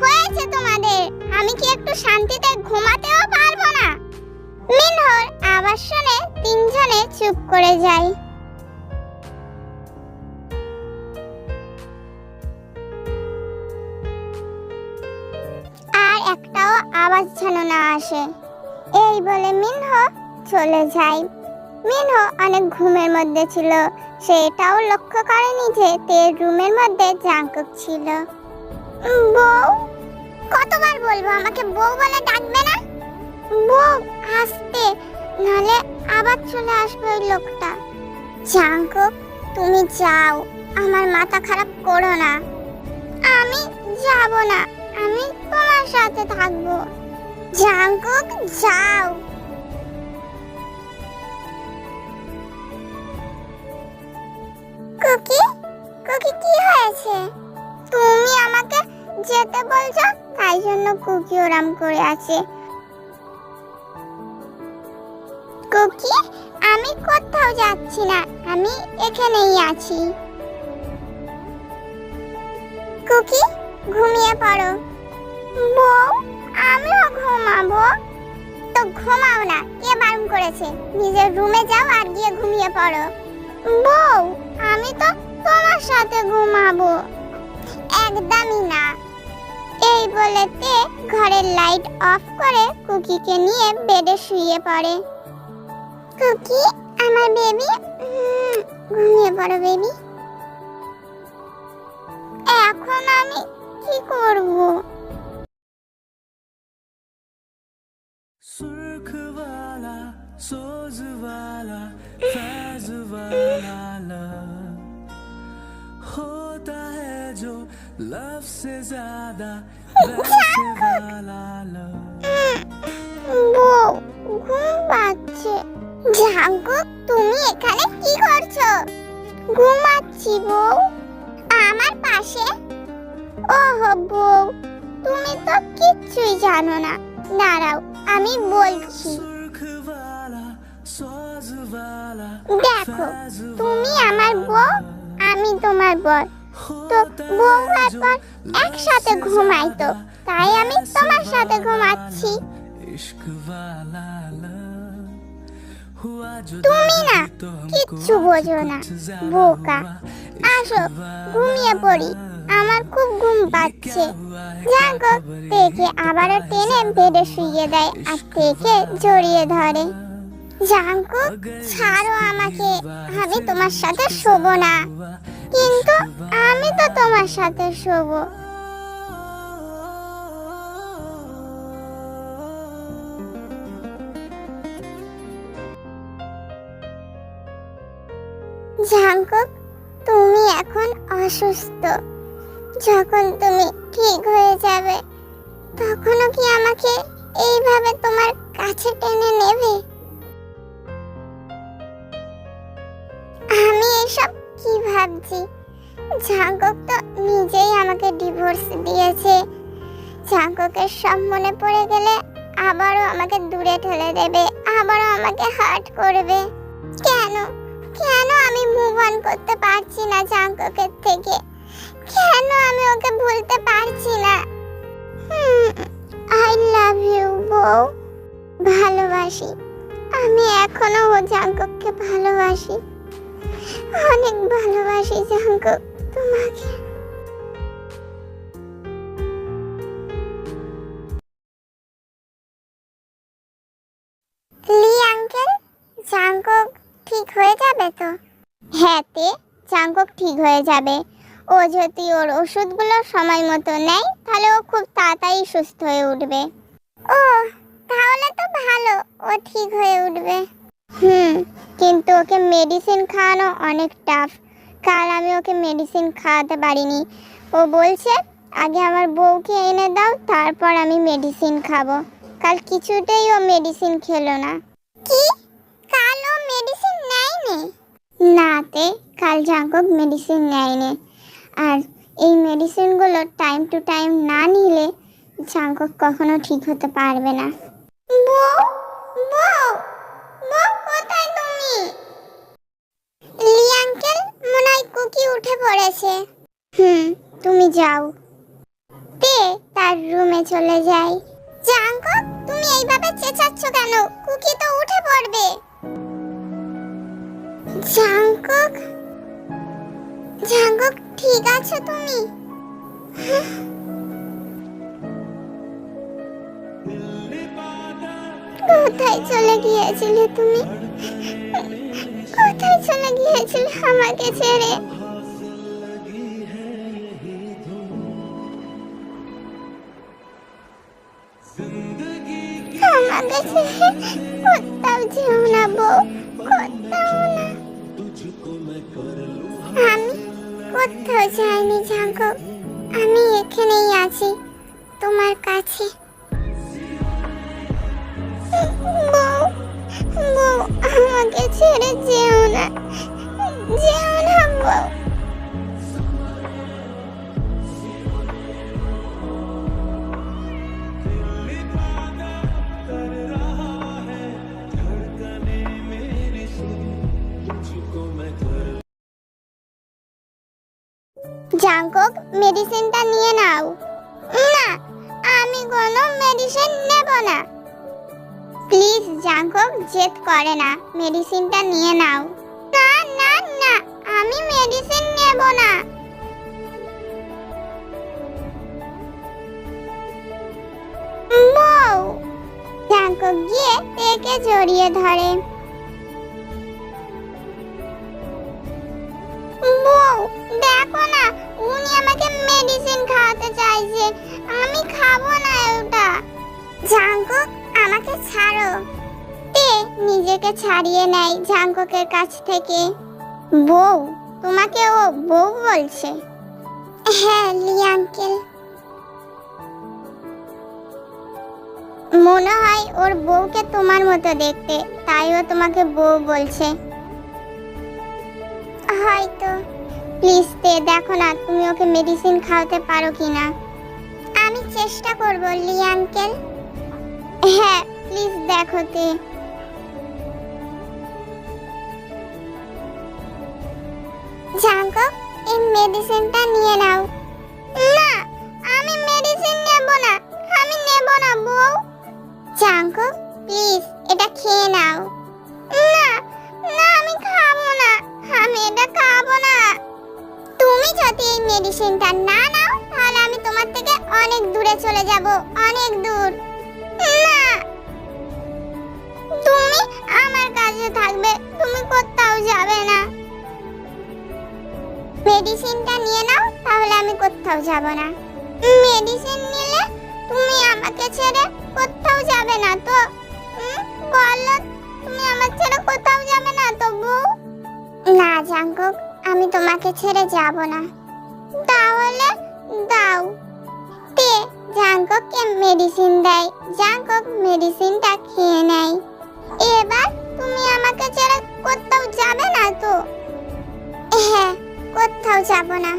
হয়েছে তোমাদের। আমি কি একটু শান্তিতে ঘুমাতেও পারব না? মিনহর আবার শুনে তিনজনে চুপ করে যায়। আর একটাও আওয়াজ যেন না আসে। এই বলে মিনহ চলে যায়। মিনহ অনেক ঘুমের মধ্যে ছিল। সে এটাও লক্ষ্য করেনি যে তের রুমের মধ্যে জাঙ্কুক ছিল। বউ? কতবার বলব? আমাকে বউ বলে ডাকবে না? বউ আসতে, নালে আবার চলে আসবে ওই লোকটা। জাঙ্কুক তুমি যাও। আমার মাথা খারাপ করো না। আমি যাব না। আমি তোমার সাথে থাকব। জাঙ্কুক যাও। কুকি কুকি, কি হয়েছে? তুমি আমাকে যেতে বলছো? তাই জন্য কুকি ওরাম করে আছে। কুকি, আমি কোথাও যাচ্ছি না। আমি এখানেই আছি। কুকি, ঘুমিয়ে পড়ো। বউ, আমিও ঘুমাবো। তো ঘুমাও না, কে বারণ করেছে? নিজের রুমে যাও আর গিয়ে ঘুমিয়ে পড়ো। বউ, আমি তো তোমার সাথে ঘুমাবো। একদমই না। এই বলেতে ঘরের লাইট অফ করে কুকিকে নিয়ে বেডে শুয়ে পড়ে কুকি আমার বেবি ঘুমিয়ে পড়ো বেবি এখন আমি কি করব सुर्ख वाला सोज वाला फैज वाला love होता है जो लव से ज्यादा वैसे वाला love বউ। ঘুম পাচ্ছে জাগো তুমি এখানে কি করছ ঘুমাচ্ছি বউ। আমার পাশে। ওহো বউ তুমি তো কিচ্ছুই জানো না দাঁড়াও আমি বলছি দেখো, তুমি আমার বউ, আমি তোমার বর। তো ঘুমার পর একসাথে ঘুমাই তো। তাই আমি তোমার সাথে ঘুমাচ্ছি। তুমি না, কিচ্ছু বোঝো না, বোকা। আসো, ঘুমিয়ে পড়ি। আমার খুব ঘুম পাচ্ছে। জাগো দেখে আবারও টেনে বেডে শুয়ে দেয় আর দেখে জড়িয়ে ধরে। জাগো ছাড়ো আমাকে, আমি তোমার সাথে শোবো না। কিন্তু আমি তো তোমার সাথে শোবো। জাঙ্কুক তুমি এখন অসুস্থ। যখন তুমি ঠিক হয়ে যাবে, তখনও কি আমাকে এইভাবে তোমার কাছে টেনে নেবে? কি ভাবছি? জাঙ্কুক তো নিজেই আমাকে ডিভোর্স দিয়েছে। জাঙ্কুকের সব মনে পড়ে গেলে আবারও আমাকে দূরে ঠেলে দেবে, আবারও আমাকে হার্ট করবে। কেন? কেন আমি মুভ অন করতে পারছি না জাঙ্কুকের থেকে? কেন আমি ওকে ভুলতে পারছি না? আই লাভ ইউ বউ। ভালোবাসি। আমি এখনও ও জাঙ্কুককে ভালোবাসি। অনেক ভালোবাসি জাঙ্কুক তোমাকে। লি, আঙ্কেল জাঙ্কুক ঠিক হয়ে যাবে তো? হ্যাঁ তে জাঙ্কুক ঠিক হয়ে যাবে। ও যদি ওর ওষুধগুলো সময় মতো নেয়, তাহলে ও খুব তাড়াতাড়ি সুস্থ হয়ে উঠবে। ও, তাহলে তো ভালো, ও ঠিক হয়ে উঠবে। হুম কিন্তু ওকে মেডিসিন খাওয়ানো অনেক টাফ কাল আমি ওকে মেডিসিন খাওয়াতে পারিনি। ও বলছে আগে আমার বউকে এনে দাও তারপর আমি মেডিসিন খাব। কাল কিছুতেই ও মেডিসিন খেলো না। কি? কাল ও মেডিসিন নেয়নি? নাতে কাল জাঙ্কক মেডিসিন নেয়নি। আর এই মেডিসিনগুলো টাইম টু টাইম না নিলে জাঙ্কক কখনো ঠিক হতে পারবে না। বউ বউ বউ কোথায় তুমি লি আঙ্কেল মনে হয় কুকি উঠে পড়েছে হুম তুমি যাও। তে তার রুমে চলে যায়। জাঙ্কক তুমি এইভাবে চেঁচাচ্ছ কেন? কুকি তো উঠে পড়বে। জাঙ্কক জাঙ্কক ঠিক আছো তুমি? কোথায় চলে গিয়েছিলে তুমি? কোথায় চলে গিয়েছিলে আমাকে ছেড়ে? কোথাও না বউ না। আমি কোথাও যাইনি জাগো, আমি এখানেই আছি তোমার কাছে। আমাকে ছেড়ে যেও না যেও না বউ। জাঙ্কক মেডিসিনটা নিয়ে নাও। না, আমি কোনো মেডিসিন নেব না। প্লিজ জাঙ্কক জেদ করে না মেডিসিনটা নিয়ে নাও। না না না, আমি মেডিসিন নেব না। জাঙ্কক গিয়ে তেকে জড়িয়ে ধরে। দেখো না উনি আমাকে মেডিসিন খাওয়াতে চাইছে। আমি খাব না ওটা। জাঙ্কুক, আমাকে ছাড়ো। তে নিজেকে ছাড়িয়ে নেয় জাঙ্কুকের কাছ থেকে। বউ, তোমাকে ও বউ বলছে। হ্যাঁ লি আঙ্কেল। মনে হয় ওর বউকে তোমার মতো দেখতে, তাই ও তোমাকে বউ বলছে। হয়তো। প্লিজ তে দেখো না, তুমি ওকে মেডিসিন খাওয়াতে পারো কি না আমি চেষ্টা করব, লি আঙ্কেল। হ্যাঁ প্লিজ দেখো তে জাঙ্কক এই মেডিসিনটা নিয়ে নাও। দূরে চলে যাব, অনেক দূর। না। তুমি আমার কাছে থাকবে, তুমি কোথাও যাবে না। মেডিসিনটা নিয়ে নাও, তাহলে আমি কোথাও যাব না। মেডিসিন নিলে তুমি আমাকে ছেড়ে কোথাও যাবে না তো। বলো, তুমি আমার ছেড়ে কোথাও যাবে না তো বউ? না, জাঙ্কুক, আমি তোমাকে ছেড়ে যাব না। তাহলে দাও। তে জাঙ্কুককে মেডিসিন দেয়? জাঙ্কক মেডিসিনটা খেয়ে নেয়। এবার তুমি আমাকে ছেড়ে কোথাও যাবে না তো? হ্যাঁ কোথাও যাব না।